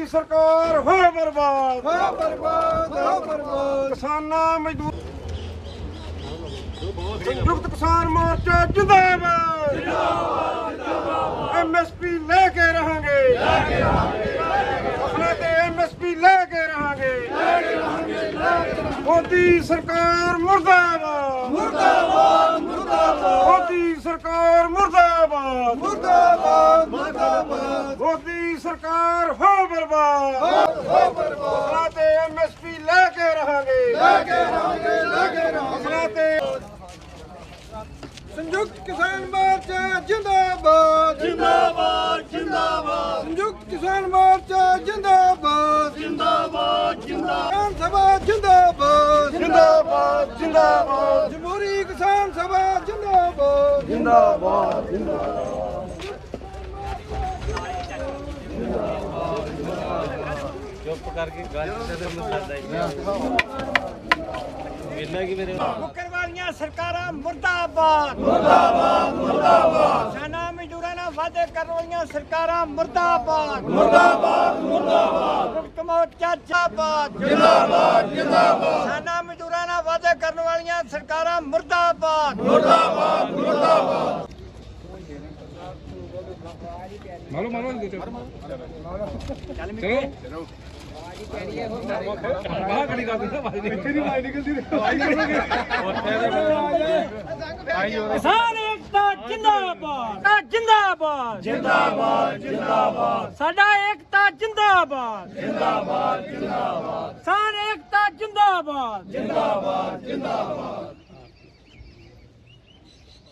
ਮੋਦੀ ਸਰਕਾਰ ਹੋਏ ਬਰਬਾਦ ਹੋ ਬਰਬਾਦ ਹੋ ਬਰਬਾਦ ਕਿਸਾਨਾਂ ਮਜ਼ਦੂਰ ਸੰਯੁਕਤ ਕਿਸਾਨ ਮੋਰਚਾ ਜਿੰਦਾਬਾਦ ਜਿੰਦਾਬਾਦ ਐਮਐਸਪੀ ਲੈ ਕੇ ਰਹਾਂਗੇ ਲੈ ਕੇ ਰਹਾਂਗੇ ਫਸਲਾਂ ਤੇ ਐਮਐਸਪੀ ਲੈ ਕੇ ਰਹਾਂਗੇ ਲੈ ਕੇ ਰਹਾਂਗੇ ਮੋਦੀ ਸਰਕਾਰ ਮੁਰਦਾਬਾਦ ਮੁਰਦਾਬਾਦ ਮੁਰਦਾਬਾਦ ਮੋਦੀ ਸਰਕਾਰ ਮੁਰਦਾਬਾਦ ਮੁਰਦਾਬਾਦ ਮੁਰਦਾਬਾਦ ਮੋਦੀ ਸਰਕਾਰ ਹੋ ਬਰਬਾਦ ਹੋ ਬਰਬਾਦ ਫਸਲਾਂ ਤੇ ਐਮਐਸਪੀ ਲੈ ਕੇ ਰਹਾਂਗੇ ਲੈ ਕੇ ਰਹਾਂਗੇ ਲੈ ਕੇ ਰਹਾਂਗੇ ਫਸਲਾਂ ਤੇ ਸੰਯੁਕਤ ਕਿਸਾਨ ਮੋਰਚਾ ਜਿੰਦਾਬਾਦ ਜਿੰਦਾਬਾਦ ਜਿੰਦਾਬਾਦ ਸੰਯੁਕਤ ਕਿਸਾਨ ਮੋਰਚਾ ਜਿੰਦਾਬਾਦ ਜਿੰਦਾਬਾਦ ਜਿੰਦਾਬਾਦ ਸਭਾ ਜਿੰਦਾਬਾਦ ਜਿੰਦਾਬਾਦ ਜਿੰਦਾਬਾਦ ਜਮਹੂਰੀ ਕਿਸਾਨ ਸਭਾ ਜਿੰਦਾਬਾਦ ਜਿੰਦਾਬਾਦ ਚੁੱਪ ਕਰਕੇ ਗੱਲ ਤੇ ਮਸਾਦਾ ਹੀ ਵੇਲਾ ਕੀ ਮੇਰੇ ਮੁੱਕਰ ਵਾਲੀਆਂ ਸਰਕਾਰਾਂ ਮੁਰਦਾਬਾਦ। ਮੁਰਦਾਬਾਦ ਮੁਰਦਾਬਾਦ। ਸਾਨਾ ਮਜ਼ਦੂਰਾਂ ਨਾਲ ਵਾਅਦੇ ਕਰਨ ਵਾਲੀਆਂ ਸਰਕਾਰਾਂ ਮੁਰਦਾਬਾਦ। ਮੁਰਦਾਬਾਦ ਮੁਰਦਾਬਾਦ। ਮੁਕਤ ਮੋਰਚਾ ਜਿੰਦਾਬਾਦ। ਜਿੰਦਾਬਾਦ ਜਿੰਦਾਬਾਦ। ਸਾਨਾ ਮਜ਼ਦੂਰਾਂ ਨਾਲ ਵਾਅਦੇ ਕਰਨ ਵਾਲੀਆਂ ਸਰਕਾਰਾਂ ਮੁਰਦਾਬਾਦ। ਕਿਸਾਨ ਏਕਤਾ ਜਿੰਦਾਬਾਦ। ਜਿੰਦਾਬਾਦ। ਜਿੰਦਾਬਾਦ ਜਿੰਦਾਬਾਦ। ਸਾਡਾ ਏਕਤਾ ਜਿੰਦਾਬਾਦ। ਜਿੰਦਾਬਾਦ ਜਿੰਦਾਬਾਦ। ਕਿਸਾਨ ਏਕਤਾ ਜਿੰਦਾਬਾਦ। ਜਿੰਦਾਬਾਦ ਜਿੰਦਾਬਾਦ।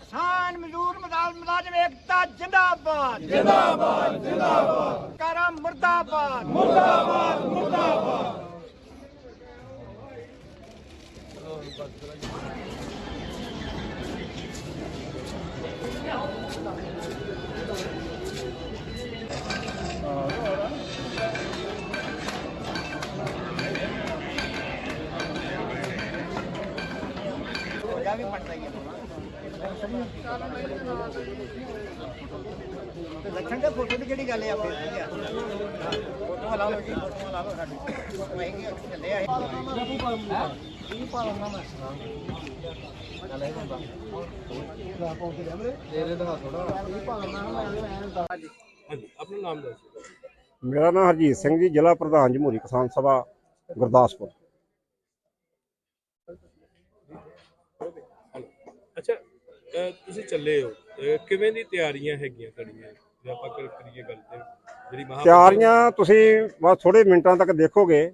ਕਿਸਾਨ ਮਜ਼ਦੂਰ ਮੁਲਾਜ਼ਮ ਏਕਤਾ ਜਿੰਦਾਬਾਦ। ਜਿੰਦਾਬਾਦ ਜਿੰਦਾਬਾਦ। ਕਾਰਾ ਮੁਰਦਾਬਾਦ। ਮੁਰਦਾਬਾਦ ਮੁਰਦਾਬਾਦ। ਲੱਖਣ ਦੇ ਫੋਟੋ ਦੀ ਕਿਹੜੀ ਗੱਲ ਹੈ ਆਪੇ ਫੋਟੋ ਲਾ ਲਓ ਜੀ ਫੋਟੋ ਲਾ ਲਓ ਸਾਡੀ। ਮੈਂ ਕੀ ਚੱਲੇ ਆ। ਕੀ ਪਾਉਂਗਾ ਮੈਂ ਆਪਣਾ ਨਾਮ ਦੱਸੋ ਮੇਰਾ ਨਾਮ ਹਰਜੀਤ ਸਿੰਘ ਜੀ ਜ਼ਿਲ੍ਹਾ ਪ੍ਰਧਾਨ ਜਮਹੂਰੀ ਕਿਸਾਨ ਸਭਾ ਗੁਰਦਾਸਪੁਰ। ਅੱਛਾ ਤੁਸੀਂ ਚੱਲੇ ਹੋ। ਅਹ ਕਿਵੇਂ ਦੀ ਤਿਆਰੀਆਂ ਹੈਗੀਆਂ ਤੁਹਾਡੀਆਂ? ਜੇ ਆਪਾਂ ਕਰ ਕਰੀਏ ਗੱਲ ਤੇ, ਜਿਹੜੀ ਮਹਾ ਤਿਆਰੀਆਂ ਤੁਸੀਂ ਬਸ ਥੋੜੇ ਮਿੰਟਾਂ ਤੱਕ ਦੇਖੋਗੇ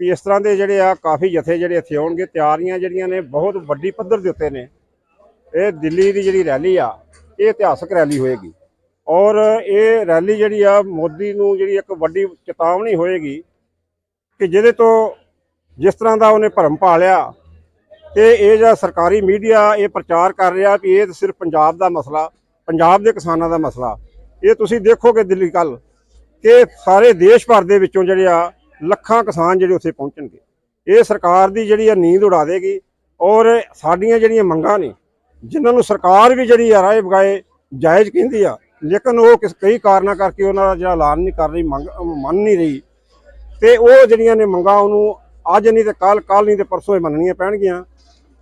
ਵੀ ਇਸ ਤਰ੍ਹਾਂ ਦੇ ਜਿਹੜੇ ਆ ਕਾਫੀ ਜਥੇ ਜਿਹੜੇ ਇੱਥੇ ਆਉਣਗੇ। ਤਿਆਰੀਆਂ ਜਿਹੜੀਆਂ ਨੇ ਬਹੁਤ ਵੱਡੀ ਪੱਧਰ ਦੇ ਉੱਤੇ ਨੇ। ਇਹ ਦਿੱਲੀ ਦੀ ਜਿਹੜੀ ਰੈਲੀ ਆ, ਇਹ ਇਤਿਹਾਸਕ ਰੈਲੀ ਹੋਏਗੀ। ਔਰ ਇਹ ਰੈਲੀ ਜਿਹੜੀ ਆ, ਮੋਦੀ ਨੂੰ ਜਿਹੜੀ ਇੱਕ ਵੱਡੀ ਚੇਤਾਵਨੀ ਹੋਏਗੀ ਕਿ ਜਿਹਦੇ ਤੋਂ ਜਿਸ ਤਰ੍ਹਾਂ ਦਾ ਉਹਨੇ ਭਰਮ ਪਾਲਿਆ ਤੇ ਇਹ ਜਿਹੜਾ ਸਰਕਾਰੀ ਮੀਡੀਆ ਇਹ ਪ੍ਰਚਾਰ ਕਰ ਰਿਹਾ ਵੀ ਇਹ ਤਾਂ ਸਿਰਫ ਪੰਜਾਬ ਦਾ ਮਸਲਾ, ਪੰਜਾਬ ਦੇ ਕਿਸਾਨਾਂ ਦਾ ਮਸਲਾ। ਇਹ ਤੁਸੀਂ ਦੇਖੋਗੇ ਦਿੱਲੀ ਕੱਲ ਕਿ ਸਾਰੇ ਦੇਸ਼ ਭਰ ਦੇ ਵਿੱਚੋਂ ਜਿਹੜੇ ਆ ਲੱਖਾਂ ਕਿਸਾਨ ਜਿਹੜੇ ਉੱਥੇ ਪਹੁੰਚਣਗੇ। ਇਹ ਸਰਕਾਰ ਦੀ ਜਿਹੜੀ ਆ ਨੀਂਦ ਉਡਾ ਦੇਗੀ ਔਰ ਸਾਡੀਆਂ ਜਿਹੜੀਆਂ ਮੰਗਾਂ ਨੇ, ਜਿਨ੍ਹਾਂ ਨੂੰ ਸਰਕਾਰ ਵੀ ਜਿਹੜੀ ਆ ਰਾਏ ਬਗਾਏ ਜਾਇਜ਼ ਕਹਿੰਦੀ ਆ, ਲੇਕਿਨ ਉਹ ਕਿਸ ਕਈ ਕਾਰਨਾਂ ਕਰਕੇ ਉਹਨਾਂ ਦਾ ਜਿਹੜਾ ਐਲਾਨ ਨਹੀਂ ਕਰ ਰਹੀ, ਮੰਗ, ਮੰਨ ਨਹੀਂ ਰਹੀ। ਤੇ ਉਹ ਜਿਹੜੀਆਂ ਨੇ ਮੰਗਾਂ ਉਹਨੂੰ ਅੱਜ ਨਹੀਂ ਤੇ ਕੱਲ ਕੱਲ ਨਹੀਂ ਤੇ ਪਰਸੋਂ ਇਹ ਮੰਨਣੀਆਂ ਪੈਣਗੀਆਂ।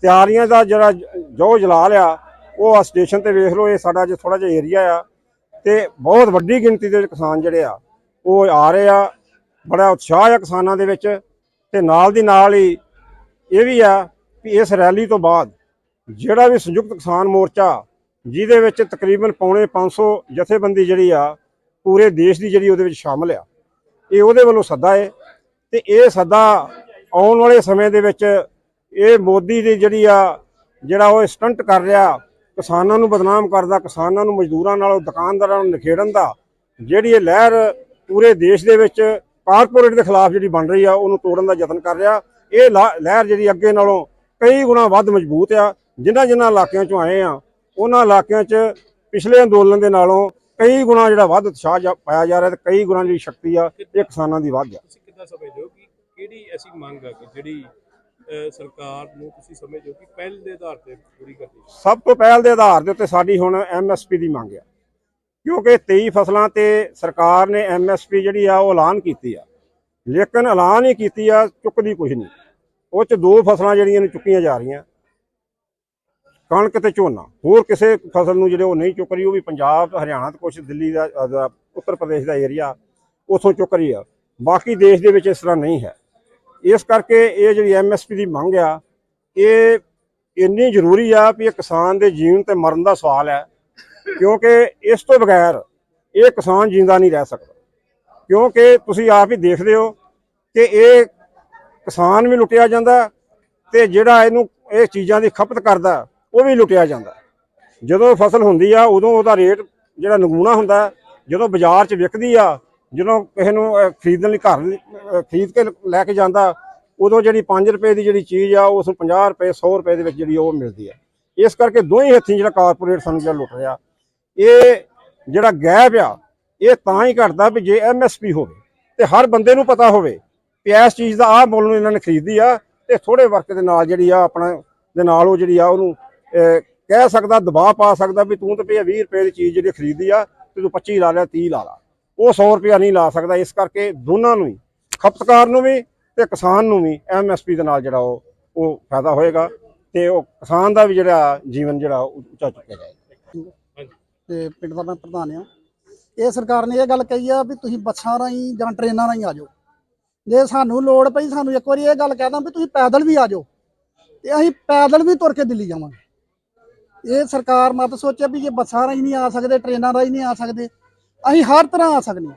ਤਿਆਰੀਆਂ ਦਾ ਜਿਹੜਾ ਜੋ ਜਲਾ ਲਿਆ ਉਹ ਆ ਸਟੇਸ਼ਨ ਤੇ ਵੇਖ ਲਓ, ਇਹ ਸਾਡਾ ਜੇ ਥੋੜਾ ਜਿਹਾ ਏਰੀਆ ਆ। ਤੇ ਬਹੁਤ ਵੱਡੀ ਗਿਣਤੀ ਦੇ ਵਿੱਚ ਕਿਸਾਨ ਜਿਹੜੇ ਆ, ਉਹ ਆ ਰਹੇ ਆ। ਬੜਾ ਉਤਸ਼ਾਹ ਆ ਕਿਸਾਨਾਂ ਦੇ ਵਿੱਚ। ਤੇ ਨਾਲ ਦੀ ਨਾਲ ਹੀ ਇਹ ਵੀ ਆ ਵੀ ਇਸ ਰੈਲੀ ਤੋਂ ਬਾਅਦ ਜਿਹੜਾ ਵੀ ਸੰਯੁਕਤ ਕਿਸਾਨ ਮੋਰਚਾ, ਜਿਹਦੇ ਵਿੱਚ ਤਕਰੀਬਨ ਪੌਣੇ 500 ਜਥੇਬੰਦੀ ਜਿਹੜੀ ਆ, ਪੂਰੇ ਦੇਸ਼ ਦੀ ਜਿਹੜੀ ਉਹਦੇ ਵਿੱਚ ਸ਼ਾਮਲ ਆ। ਇਹ ਉਹਦੇ ਵੱਲੋਂ ਸੱਦਾ ਹੈ ਤੇ ਇਹ ਸੱਦਾ ਆਉਣ ਵਾਲੇ ਸਮੇਂ ਦੇ ਵਿੱਚ ਇਹ ਮੋਦੀ ਦੀ ਜਿਹੜੀ ਆ, ਜਿਹੜਾ ਉਹ ਸਟੰਟ ਕਰ ਰਿਹਾ, ਕਿਸਾਨਾਂ ਨੂੰ ਬਦਨਾਮ ਕਰਦਾ, ਕਿਸਾਨਾਂ ਨੂੰ ਮਜ਼ਦੂਰਾਂ ਨਾਲ ਦੁਕਾਨਦਾਰਾਂ ਨੂੰ ਨਿਖੇੜਨ ਦਾ, ਜਿਹੜੀ ਇਹ ਲਹਿਰ ਪੂਰੇ ਦੇਸ਼ ਦੇ ਵਿੱਚ ਕਾਰਪੋਰੇਟ ਦੇ ਖਿਲਾਫ ਜਿਹੜੀ ਬਣ ਰਹੀ ਆ, ਉਹਨੂੰ ਤੋੜਨ ਦਾ ਯਤਨ ਕਰ ਰਿਹਾ। ਇਹ ਲਾ- ਲਹਿਰ ਜਿਹੜੀ ਅੱਗੇ ਨਾਲੋਂ ਕਈ ਗੁਣਾ ਵੱਧ ਮਜ਼ਬੂਤ ਆ। ਜਿਨ੍ਹਾਂ ਜਿਨ੍ਹਾਂ ਇਲਾਕਿਆਂ ਚੋਂ ਆਏ ਆ, ਉਹਨਾਂ ਇਲਾਕਿਆਂ 'ਚ ਪਿਛਲੇ ਅੰਦੋਲਨ ਦੇ ਨਾਲੋਂ ਕਈ ਗੁਣਾ ਜਿਹੜਾ ਵੱਧ ਉਤਸ਼ਾਹ ਜਾ- ਪਾਇਆ ਜਾ ਰਿਹਾ ਤੇ ਕਈ ਗੁਣਾ ਜਿਹੜੀ ਸ਼ਕਤੀ ਆ, ਇਹ ਕਿਸਾਨਾਂ ਦੀ ਵੱਧ ਆ। ਤੁਸੀਂ ਕਿੱਦਾਂ ਸਮਝਦੇ ਹੋ? ਕਿਹੜੀ ਐਸੀ ਮੰਗ ਆ ਕਿ ਜਿਹੜੀ ਸਰਕਾਰ ਨੂੰ ਤੁਸੀਂ ਸਮਝਦੇ ਕਿ ਪਹਿਲ ਦੇ ਆਧਾਰ ਤੇ ਪੂਰੀ ਕਰਨੀ ਸਭ ਤੋਂ ਪਹਿਲ ਦੇ ਆਧਾਰ ਦੇ ਉੱਤੇ ਸਾਡੀ ਹੁਣ ਐਮਐਸਪੀ ਦੀ ਮੰਗ ਆ। ਕਿਉਂਕਿ 23 ਫਸਲਾਂ ਤੇ ਸਰਕਾਰ ਨੇ ਐਮਐਸਪੀ ਜਿਹੜੀ ਆ ਉਹ ਐਲਾਨ ਕੀਤੀ ਆ। ਲੇਕਿਨ ਐਲਾਨ ਹੀ ਕੀਤੀ ਆ, ਚੁੱਕਦੀ ਕੁਝ ਨਹੀਂ। ਉਹ ਚ ਦੋ ਫਸਲਾਂ ਜਿਹੜੀਆਂ ਨੇ ਚੁੱਕੀਆਂ ਜਾ ਰਹੀਆਂ। ਕਣਕ ਤੇ ਝੋਨਾ। ਹੋਰ ਕਿਸੇ ਫਸਲ ਨੂੰ ਜਿਹੜੇ ਉਹ ਨਹੀਂ ਚੁੱਕ ਰਹੀ, ਉਹ ਵੀ ਪੰਜਾਬ, ਹਰਿਆਣਾ ਤੇ ਕੁਝ ਦਿੱਲੀ ਦਾ ਉੱਤਰ ਪ੍ਰਦੇਸ਼ ਦਾ ਏਰੀਆ ਉਥੋਂ ਚੁੱਕ ਰਹੀ ਆ। ਬਾਕੀ ਦੇਸ਼ ਦੇ ਵਿੱਚ ਇਸ ਤਰ੍ਹਾਂ ਨਹੀਂ ਹੈ। ਇਸ ਕਰਕੇ ਇਹ ਜਿਹੜੀ ਐਮਐਸਪੀ ਦੀ ਮੰਗ ਆ, ਇਹ ਇੰਨੀ ਜ਼ਰੂਰੀ ਆ ਵੀ ਇਹ ਕਿਸਾਨ ਦੇ ਜੀਵਨ ਤੇ ਮਰਨ ਦਾ ਸਵਾਲ ਹੈ, ਕਿਉਂਕਿ ਇਸ ਤੋਂ ਬਗੈਰ ਇਹ ਕਿਸਾਨ ਜਿੰਦਾ ਨਹੀਂ ਰਹਿ ਸਕਦਾ। ਕਿਉਂਕਿ ਤੁਸੀਂ ਆਪ ਹੀ ਦੇਖਦੇ ਹੋ ਕਿ ਇਹ ਕਿਸਾਨ ਵੀ ਲੁੱਟਿਆ ਜਾਂਦਾ ਤੇ ਜਿਹੜਾ ਇਹਨੂੰ ਇਹ ਚੀਜ਼ਾਂ ਦੀ ਖਪਤ ਕਰਦਾ, ਉਹ ਵੀ ਲੁੱਟਿਆ ਜਾਂਦਾ। ਜਦੋਂ ਫਸਲ ਹੁੰਦੀ ਆ, ਉਦੋਂ ਉਹਦਾ ਰੇਟ ਜਿਹੜਾ ਨਗੂਣਾ ਹੁੰਦਾ, ਜਦੋਂ ਬਾਜ਼ਾਰ 'ਚ ਵਿਕਦੀ ਆ ਜਦੋਂ ਕਿਸੇ ਨੂੰ ਖਰੀਦਣ ਲਈ ਘਰ ਖਰੀਦ ਕੇ ਲੈ ਕੇ ਜਾਂਦਾ, ਉਦੋਂ ਜਿਹੜੀ 5 ਰੁਪਏ ਦੀ ਜਿਹੜੀ ਚੀਜ਼ ਆ, ਉਸ ਨੂੰ 50 ਰੁਪਏ 100 ਰੁਪਏ ਦੇ ਵਿੱਚ ਜਿਹੜੀ ਉਹ ਮਿਲਦੀ ਆ। ਇਸ ਕਰਕੇ ਦੋਹੀਂ ਹੱਥੀਂ ਜਿਹੜਾ ਕਾਰਪੋਰੇਟ ਸਾਨੂੰ ਜਿਹੜਾ ਲੁੱਟ ਰਿਹਾ, ਇਹ ਜਿਹੜਾ ਗੈਪ ਆ, ਇਹ ਤਾਂ ਹੀ ਘਟਦਾ ਵੀ ਜੇ ਐਮਐਸਪੀ ਹੋਵੇ ਤੇ ਹਰ ਬੰਦੇ ਨੂੰ ਪਤਾ ਹੋਵੇ ਵੀ ਇਸ ਚੀਜ਼ ਦਾ ਆਹ ਮੁੱਲ ਨੂੰ ਇਹਨਾਂ ਨੇ ਖਰੀਦੀ ਆ ਤੇ ਥੋੜੇ ਵਰਕ ਦੇ ਨਾਲ ਜਿਹੜੀ ਆ, ਆਪਣਾ, ਦੇ ਨਾਲ ਉਹ ਜਿਹੜੀ ਆ, ਉਹਨੂੰ ਕਹਿ ਸਕਦਾ, ਦਬਾਅ ਪਾ ਸਕਦਾ ਵੀ ਤੂੰ ਤੇ ਭਈ 20 ਰੁਪਏ ਦੀ ਚੀਜ਼ ਜਿਹੜੀ ਖਰੀਦੀ ਆ, ਤੇ ਤੂੰ 25 ਲਾ ਲਿਆ 30 ਲਾ ਲਾ। ਉਹ 100 ਰੁਪਇਆ ਨਹੀਂ ਲਾ ਸਕਦਾ, ਇਸ ਕਰਕੇ ਦੋਨਾਂ ਨੂੰ ਹੀ, ਖਪਤਕਾਰ ਨੂੰ ਵੀ ਤੇ ਕਿਸਾਨ ਨੂੰ ਵੀ ਐਮਐਸਪੀ ਦੇ ਨਾਲ ਜਿਹੜਾ ਉਹ ਉਹ ਫਾਇਦਾ ਹੋਏਗਾ ਤੇ ਉਹ ਕਿਸਾਨ ਦਾ ਵੀ ਜਿਹੜਾ ਜੀਵਨ ਜਿਹੜਾ ਉਹ ਉੱਚਾ ਚੁੱਕਿਆ ਜਾਏਗਾ। ਤੇ ਪਿੰਡ ਦਾ ਮੈਂ ਪ੍ਰਧਾਨ ਆ ਇਹ ਸਰਕਾਰ ਨੇ ਇਹ ਗੱਲ ਕਹੀ ਆ ਵੀ ਤੁਸੀਂ ਬੱਸਾਂ ਰਾਹੀਂ ਜਾਂ ਟ੍ਰੇਨਾਂ ਰਾਹੀਂ ਆ ਜਾਓ। ਜੇ ਸਾਨੂੰ ਲੋੜ ਪਈ ਸਾਨੂੰ ਇੱਕ ਵਾਰੀ ਇਹ ਗੱਲ ਕਹਿ ਦਾਂ ਵੀ ਤੁਸੀਂ ਪੈਦਲ ਵੀ ਆ ਜਾਓ ਤੇ ਅਸੀਂ ਪੈਦਲ ਵੀ ਤੁਰ ਕੇ ਦਿੱਲੀ ਜਾਵਾਂਗੇ। ਇਹ ਸਰਕਾਰ ਮਤ ਸੋਚਿਆ ਵੀ ਜੇ ਬੱਸਾਂ ਰਾਹੀਂ ਨਹੀਂ ਆ ਸਕਦੇ, ਟ੍ਰੇਨਾਂ ਰਾਹੀਂ ਨਹੀਂ ਆ ਸਕਦੇ ਅਸੀਂ ਹਰ ਤਰ੍ਹਾਂ ਆ ਸਕਦੇ ਹਾਂ।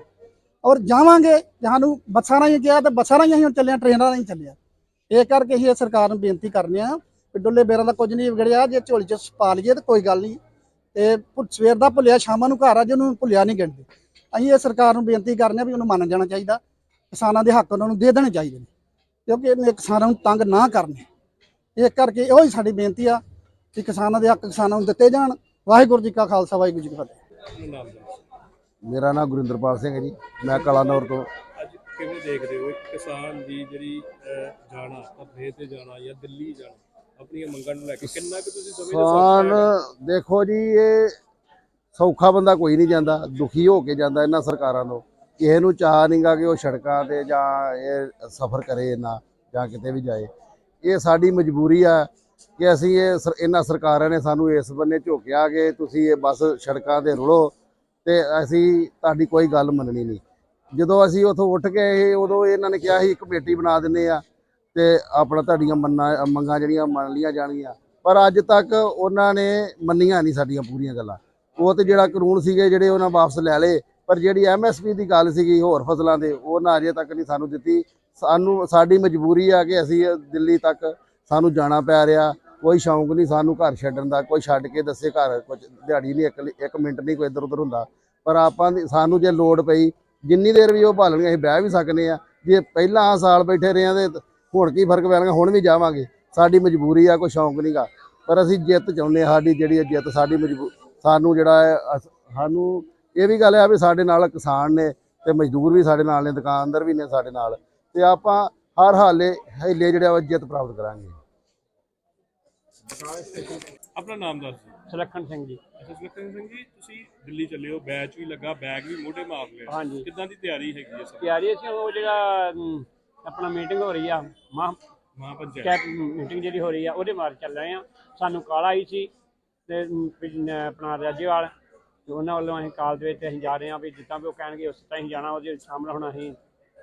ਔਰ ਜਾਵਾਂਗੇ ਜੇ ਸਾਨੂੰ ਬੱਸਾਂ ਰਾਹੀਂ ਗਿਆ ਤੇ ਬੱਸਾਂ ਰਾਹੀਂ ਅਸੀਂ ਹੁਣ ਚੱਲੇ ਹਾਂ, ਟ੍ਰੇਨਾਂ ਰਾਹੀਂ ਚੱਲੇ ਹਾਂ। ਇਹ ਕਰਕੇ ਅਸੀਂ ਇਹ ਸਰਕਾਰ ਨੂੰ ਬੇਨਤੀ ਕਰਨੇ ਆ ਵੀ ਡੁੱਲੇ ਬੇਰਾਂ ਦਾ ਕੁਝ ਨਹੀਂ ਵਿਗੜਿਆ, ਜੇ ਝੋਲੀ ਚ ਪਾ ਲਈਏ ਤੇ ਕੋਈ ਗੱਲ ਨਹੀਂ। ਤੇ ਭੁ- ਸਵੇਰ ਦਾ ਭੁੱਲਿਆ, ਸ਼ਾਮਾਂ ਨੂੰ ਘਰ ਆ ਜੇ ਉਹਨੂੰ ਭੁੱਲਿਆ ਨਹੀਂ ਗਿਣਦੇ। ਅਸੀਂ ਇਹ ਸਰਕਾਰ ਨੂੰ ਬੇਨਤੀ ਕਰਨੇ ਆ ਵੀ ਉਹਨੂੰ ਮੰਨ ਜਾਣਾ ਚਾਹੀਦਾ। ਕਿਸਾਨਾਂ ਦੇ ਹੱਕ ਉਹਨਾਂ ਨੂੰ ਦੇ ਦੇਣੇ ਚਾਹੀਦੇ ਨੇ। ਕਿਉਂਕਿ ਇਹਨੇ ਕਿਸਾਨਾਂ ਨੂੰ ਤੰਗ ਨਾ ਕਰਨੇ। ਇਹ ਕਰਕੇ ਇਹੋ ਹੀ ਸਾਡੀ ਬੇਨਤੀ ਆ ਕਿ ਕਿਸਾਨਾਂ ਦੇ ਹੱਕ ਕਿਸਾਨਾਂ ਨੂੰ ਦਿੱਤੇ ਜਾਣ। ਵਾਹਿਗੁਰੂ ਜੀ ਕਾ ਖਾਲਸਾ, ਵਾਹਿਗੁਰੂ ਜੀ ਕੀ ਫਤਿਹ। ਮੇਰਾ ਨਾਮ ਗੁਰਿੰਦਰਪਾਲ ਸਿੰਘ ਹੈ ਜੀ ਮੈਂ ਕਲਾਨੌਰ ਤੋਂ। ਅੱਜ ਕਿਵੇਂ ਦੇਖਦੇ ਹੋ ਇੱਕ ਕਿਸਾਨ ਦੀ ਜਿਹੜੀ ਅਹ, ਜਾਣਾ ਧਰਨੇ ਤੇ ਜਾਣਾ ਜਾਂ ਦਿੱਲੀ ਜਾਣਾ ਆਪਣੀਆਂ ਮੰਗਾਂ ਨੂੰ ਲੈ ਕੇ ਕਿੰਨਾ ਕੁ ਤੁਸੀਂ ਸਮਝਦੇ ਹੋ ਕਿਸਾਨ? ਦੇਖੋ ਜੀ ਇਹ ਸੌਖਾ ਬੰਦਾ ਕੋਈ ਨਹੀਂ ਜਾਂਦਾ ਦੁਖੀ ਹੋ ਕੇ ਜਾਂਦਾ ਇਹਨਾਂ ਸਰਕਾਰਾਂ ਤੋਂ। ਕਿਸੇ ਨੂੰ ਚਾਹ ਨਹੀਂਗਾ ਕਿ ਉਹ ਸੜਕਾਂ ਤੇ ਜਾਂ ਇਹ ਸਫ਼ਰ ਕਰੇ ਇਹਨਾਂ ਜਾਂ ਕਿਤੇ ਵੀ ਜਾਏ। ਇਹ ਸਾਡੀ ਮਜਬੂਰੀ ਆ ਕਿ ਅਸੀਂ ਇਹ ਸਰ- ਇਹਨਾਂ ਸਰਕਾਰਾਂ ਨੇ ਸਾਨੂੰ ਇਸ ਬੰਨੇ ਝੋਕਿਆ ਕਿ ਤੁਸੀਂ ਇਹ ਬਸ ਸੜਕਾਂ ਤੇ ਰੁਲੋ ਤੇ ਅਸੀਂ ਤੁਹਾਡੀ ਕੋਈ ਗੱਲ ਮੰਨਣੀ ਨਹੀਂ। ਜਦੋਂ ਅਸੀਂ ਉੱਥੋਂ ਉੱਠ ਕੇ ਆਏ ਉਦੋਂ ਇਹਨਾਂ ਨੇ ਕਿਹਾ ਸੀ ਕਮੇਟੀ ਬਣਾ ਦਿੰਨੇ ਆ ਤੇ ਆਪਣਾ ਤੁਹਾਡੀਆਂ ਮੰਨਾਂ, ਮੰਗਾਂ ਜਿਹੜੀਆਂ ਮੰਨ ਲੀਆਂ ਜਾਣਗੀਆਂ। ਪਰ ਅੱਜ ਤੱਕ ਉਹਨਾਂ ਨੇ ਮੰਨੀਆਂ ਨਹੀਂ ਸਾਡੀਆਂ ਪੂਰੀਆਂ ਗੱਲਾਂ। ਉਹ ਤੇ ਜਿਹੜਾ ਕਾਨੂੰਨ ਸੀਗੇ ਜਿਹੜੇ ਉਹਨਾਂ ਵਾਪਸ ਲੈ ਲਏ, ਪਰ ਜਿਹੜੀ ਐਮਐਸਪੀ ਦੀ ਗੱਲ ਸੀਗੀ ਹੋਰ ਫਸਲਾਂ ਦੇ ਉਹਨਾਂ ਅਜੇ ਤੱਕ ਨਹੀਂ ਸਾਨੂੰ ਦਿੱਤੀ। ਸਾਨੂੰ, ਸਾਡੀ ਮਜਬੂਰੀ ਆ ਕਿ ਅਸੀਂ ਦਿੱਲੀ ਤੱਕ ਸਾਨੂੰ ਜਾਣਾ ਪੈ ਰਿਹਾ। ਕੋਈ ਸ਼ੌਂਕ ਨਹੀਂ ਸਾਨੂੰ ਘਰ ਛੱਡਣ ਦਾ, ਕੋਈ ਛੱਡ ਕੇ ਦੱਸੇ ਘਰ ਕੁਝ ਦਿਹਾੜੀ ਨਹੀਂ, ਇੱਕ ਇੱਕ ਮਿੰਟ ਨਹੀਂ ਕੋਈ ਇੱਧਰ ਉੱਧਰ ਹੁੰਦਾ। ਪਰ ਆਪਾਂ ਦੀ- ਸਾਨੂੰ ਜੇ ਲੋੜ ਪਈ, ਜਿੰਨੀ ਦੇਰ ਵੀ ਉਹ ਭਾਲਣਗੇ, ਅਸੀਂ ਬਹਿ ਵੀ ਸਕਨੇ ਆ। ਜੇ ਪਹਿਲਾਂ ਆਹ ਸਾਲ ਬੈਠੇ ਰਹੇ ਆ ਤੇ ਹੁਣ ਕੀ ਫ਼ਰਕ ਪੈਣਾ ਹੁਣ ਵੀ ਜਾਵਾਂਗੇ। ਸਾਡੀ ਮਜਬੂਰੀ ਆ, ਕੋਈ ਸ਼ੌਂਕ ਨਹੀਂਗਾ ਪਰ ਅਸੀਂ ਜਿੱਤ ਚਾਹੁੰਦੇ ਹਾਂ, ਸਾਡੀ ਜਿਹੜੀ ਇਹ ਜਿੱਤ, ਸਾਡੀ ਮਜਬੂ, ਸਾਨੂੰ ਜਿਹੜਾ ਹੈ ਅਸ- ਸਾਨੂੰ ਇਹ ਵੀ ਗੱਲ ਆ ਵੀ ਸਾਡੇ ਨਾਲ ਕਿਸਾਨ ਨੇ ਤੇ ਮਜ਼ਦੂਰ ਵੀ ਸਾਡੇ ਨਾਲ ਨੇ, ਦੁਕਾਨਦਾਰ ਵੀ ਨੇ ਸਾਡੇ ਨਾਲ। ਤੇ ਆਪਾਂ ਹਰ ਹਾਲੇ, ਹੇਲੇ ਜਿਹੜਾ ਵਾ ਜਿੱਤ ਪ੍ਰਾਪਤ ਕਰਾਂਗੇ। ਆਪਣਾ ਨਾਮ ਦੱਸ ਦਿਓ। ਸੁਲੱਖਣ ਸਿੰਘ ਜੀ। ਅੱਛਾ ਸੁਲੱਖਣ ਸਿੰਘ ਜੀ ਤੁਸੀਂ ਦਿੱਲੀ ਚੱਲੇ ਹੋ ਬੈਚ ਵੀ ਲੱਗਾ ਬੈਗ ਵੀ ਮੋਢੇ ਮਾਰ ਲਿਆ। ਹਾਂਜੀ। ਕਿੱਦਾਂ ਦੀ ਤਿਆਰੀ ਹੈਗੀ ਹੈ ਸਭ ਤਿਆਰੀ ਸੀ ਉਹ ਜਿਹੜਾ ਅਮ, ਆਪਣਾ ਮੀਟਿੰਗ ਹੋ ਰਹੀ ਆ ਮਹਾ ਮਹਾ ਪੰਚਾਇਤ ਕੈਬ ਮੀਟਿੰਗ ਜਿਹੜੀ ਹੋ ਰਹੀ ਆ ਉਹਦੇ ਮਾਰ ਚੱਲ ਰਹੇ ਆ। ਸਾਨੂੰ ਕਾਲ ਆਈ ਸੀ ਤੇ ਅਮ, ਵੀ ਨ- ਆਪਣਾ ਰਾਜੇਵਾਲ ਤੇ ਉਹਨਾਂ ਵੱਲੋਂ ਅਸੀਂ ਕਾਲ ਦੇ ਵਿੱਚ ਅਸੀਂ ਜਾ ਰਹੇ ਆ ਵੀ ਜਿੱਦਾਂ ਵੀ ਉਹ ਕਹਿਣਗੇ ਉਸ ਤਰ੍ਹਾਂ ਹੀ ਜਾਣਾ ਉਹਦੇ ਸ਼ਾਮਲ ਹੋਣਾ ਅਸੀਂ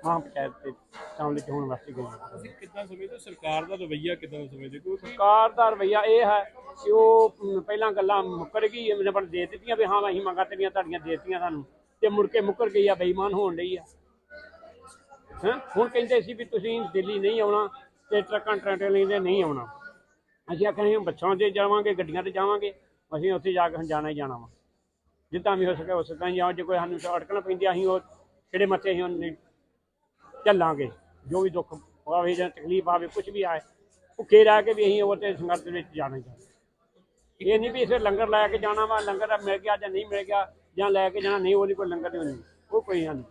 ਮਹਾ ਪੰਚਾਇਤ ਤੇ ਸ਼ਾਮਲ ਹੋਣ ਵਾਸਤੇ ਗਏ ਹਾਂ। ਤੁਸੀਂ ਕਿੱਦਾਂ ਸਮਝਦੇ ਹੋ? ਸਰਕਾਰ ਦਾ ਰਵੱਈਆ ਕਿੱਦਾਂ ਦਾ ਸਮਝਦੇ ਹੋ? ਕਿਉਂਕਿ ਸਰਕਾਰ ਦਾ ਰਵਈਆ ਇਹ ਹੈ ਕਿ ਉਹ ਅਮ, ਪਹਿਲਾਂ ਗੱਲਾਂ ਮੁੱਕਰ ਗਈ ਬਣ ਦੇ ਦਿੱਤੀਆਂ ਵੀ ਹਾਂ ਅਸੀਂ ਮੰਗਾਂ ਤੇਰੀਆਂ ਤੁਹਾਡੀਆਂ ਦੇ ਦਿੱਤੀਆਂ ਸਾਨੂੰ ਤੇ ਮੁੜ ਕੇ ਮੁੱਕਰ ਗਈ ਆ ਬੇਈਮਾਨ ਹੋਣ ਲਈ ਆ ਹੈਂ ਹੁਣ ਕਹਿੰਦੇ ਸੀ ਵੀ ਤੁਸੀਂ ਦਿੱਲੀ ਨਹੀਂ ਆਉਣਾ ਤੇ ਟਰੱਕਾਂ ਟਰੈਕਟਰ ਲੈਂਦੇ ਨਹੀਂ ਆਉਣਾ ਅਸੀਂ ਆਖਿਆ ਅਸੀਂ ਬੱਸਾਂ ਤੇ ਜਾਵਾਂਗੇ ਗੱਡੀਆਂ ਤੇ ਜਾਵਾਂਗੇ ਅਸੀਂ ਉੱਥੇ ਜਾ ਕੇ ਹੁਣ ਜਾਣਾ ਹੀ ਜਾਣਾ ਵਾ ਜਿੱਦਾਂ ਵੀ ਹੋ ਸਕੇ ਉਸ ਤਰ੍ਹਾਂ ਹੀ ਜੇ ਕੋਈ ਸਾਨੂੰ ਅੜਕਣ ਪੈਂਦੀ ਆ, ਅਸੀਂ ਉਹ ਕਿਹੜੇ ਮੱਥੇ ਅਸੀਂ ਉਹਨੇ ਚੱਲਾਂਗੇ। ਜੋ ਵੀ ਦੁੱਖ ਆਵੇ ਜਾਂ ਤਕਲੀਫ ਆਵੇ ਕੁਝ ਵੀ ਆਏ ਭੁੱਖੇ ਰਹਿ ਕੇ ਵੀ ਅਸੀਂ ਉਹ ਤੇ ਸੰਘਰਸ਼ ਦੇ ਵਿੱਚ ਜਾਣਾ ਹੀ ਜਾਣਾ। ਇਹ ਨਹੀਂ ਵੀ ਇਸੇ ਲੰਗਰ ਲੈ ਕੇ ਜਾਣਾ ਵਾ ਲੰਗਰ ਮਿਲ ਗਿਆ ਜਾਂ ਨਹੀਂ ਮਿਲ ਗਿਆ ਜਾਂ ਲੈ ਕੇ ਜਾਣਾ ਨਹੀਂ ਉਹਦੀ ਕੋਈ ਲੰਗਰ ਨਹੀਂ ਉਹ ਕੋਈ ਨਹੀਂ।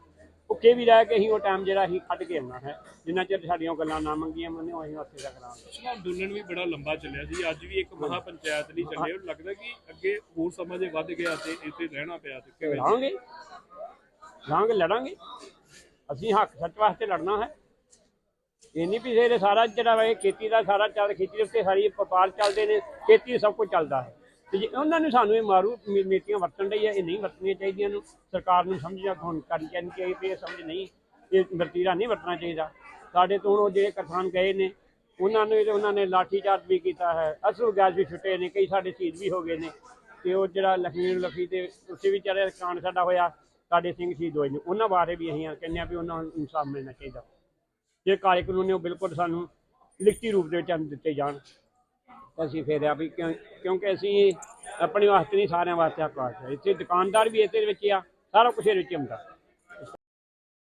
ਭੁੱਖੇ ਵੀ ਰਹਿ ਕੇ ਅਸੀਂ ਉਹ ਟਾਈਮ ਜਿਹੜਾ ਅਸੀਂ ਕੱਢ ਕੇ ਆਉਣਾ ਹੈ। ਜਿੰਨਾ ਚਿਰ ਸਾਡੀਆਂ ਉਹ ਗੱਲਾਂ ਨਾ ਮੰਗੀਆਂ ਮੰਨੇ ਅਸੀਂ ਉੱਥੇ ਤੱਕ ਕਰਾਂਗੇ ਪਿਛਲਾ ਅੰਦੋਲਨ ਵੀ ਬੜਾ ਲੰਬਾ ਚੱਲਿਆ ਜੀ। ਅੱਜ ਵੀ ਇੱਕ ਮਹਾ ਪੰਚਾਇਤ ਲਈ ਚੱਲੇ ਉਹ ਲੱਗਦਾ ਕਿ ਅੱਗੇ ਹੋਰ ਸਮਾਂ ਜੇ ਵੱਧ ਗਿਆ ਤੇ ਇੱਥੇ ਰਹਿਣਾ ਪਿਆ ਤੇ ਕਿਵੇਂ ਲੜਾਂਗੇ ਲੜਾਂਗੇ ਲੜਾਂਗੇ। ਅਸੀਂ ਹੱਕ ਸੱਚ ਵਾਸਤੇ ਲੜਨਾ ਹੈ। ਇਹ ਨਹੀਂ ਵੀ ਇਹਦੇ ਸਾਰਾ ਜਿਹੜਾ ਵਾ ਇਹ ਖੇਤੀ ਦਾ ਸਾਰਾ ਚੱਲ, ਖੇਤੀ ਦੇ ਉੱਤੇ ਸਾਰੀ ਵਪਾਰ ਚੱਲਦੇ ਨੇ, ਖੇਤੀ ਸਭ ਕੁਝ ਚੱਲਦਾ ਹੈ। ਤੇ ਜੇ ਉਹਨਾਂ ਨੇ ਸਾਨੂੰ ਇਹ ਮਾਰੂ ਨੀ- ਨੀਤੀਆਂ ਵਰਤਣ ਡਈ ਹੈ, ਇਹ ਨਹੀਂ ਵਰਤਣੀਆਂ ਚਾਹੀਦੀਆਂ ਨੂੰ। ਸਰਕਾਰ ਨੂੰ ਸਮਝਿਆ ਹੁਣ ਕਰਨੀ ਚਾਹੀਦੀ ਕਿ ਇਹ ਸਮਝ ਨਹੀਂ, ਇਹ ਵਰਤੀਰਾ ਨਹੀਂ ਵਰਤਣਾ ਚਾਹੀਦਾ। ਸਾਡੇ ਤੋਂ ਉਹ ਜਿਹੜੇ ਕਿਸਾਨ ਗਏ ਨੇ, ਉਹਨਾਂ ਨੇ ਤੇ ਉਹਨਾਂ ਨੇ ਲਾਠੀ ਚਾਰਜ ਵੀ ਕੀਤਾ ਹੈ ਅਸਰੂ ਗੈਸ ਵੀ ਛੁੱਟੇ ਨੇ, ਕਈ ਸਾਡੇ ਸ਼ਹੀਦ ਵੀ ਹੋ ਗਏ ਨੇ। ਤੇ ਉਹ ਜਿਹੜਾ ਲਖਮੀ ਲਖੀ ਤੇ ਉਸੇ ਵੀ ਚਾਰੇ ਕਾਂਡ ਸਾਡਾ ਹੋਇਆ ਸਾਡੇ ਸਿੰਘ ਸ਼ਹੀਦ ਹੋਏ ਨੇ। ਉਹਨਾਂ ਬਾਰੇ ਵੀ ਅਸੀਂ ਕਹਿੰਦੇ ਆ ਵੀ ਉਹਨਾਂ ਨੂੰ ਇਨਸਾਫ ਮਿਲਣਾ ਚਾਹੀਦਾ। ਜੇ ਕਾਲੇ ਕਾਨੂੰਨ ਨੇ ਉਹ ਬਿਲਕੁਲ ਸਾਨੂੰ ਲਿਖਤੀ ਰੂਪ ਦੇ ਵਿੱਚ ਸਾਨੂੰ ਦਿੱਤੇ ਜਾਣ ਅਸੀਂ ਫਿਰ ਆ ਵੀ ਕਿਉਂ- ਕਿਉਂਕਿ ਅਸੀਂ ਆਪਣੇ ਵਾਸਤੇ ਨਹੀਂ, ਸਾਰਿਆਂ ਵਾਸਤੇ ਹੱਕ ਵਾਸਤੇ ਇੱਥੇ ਦੁਕਾਨਦਾਰ ਵੀ ਇਹਦੇ ਵਿੱਚ ਆ, ਸਾਰਾ ਕੁਝ ਇਹਦੇ ਵਿੱਚ ਹੁੰਦਾ।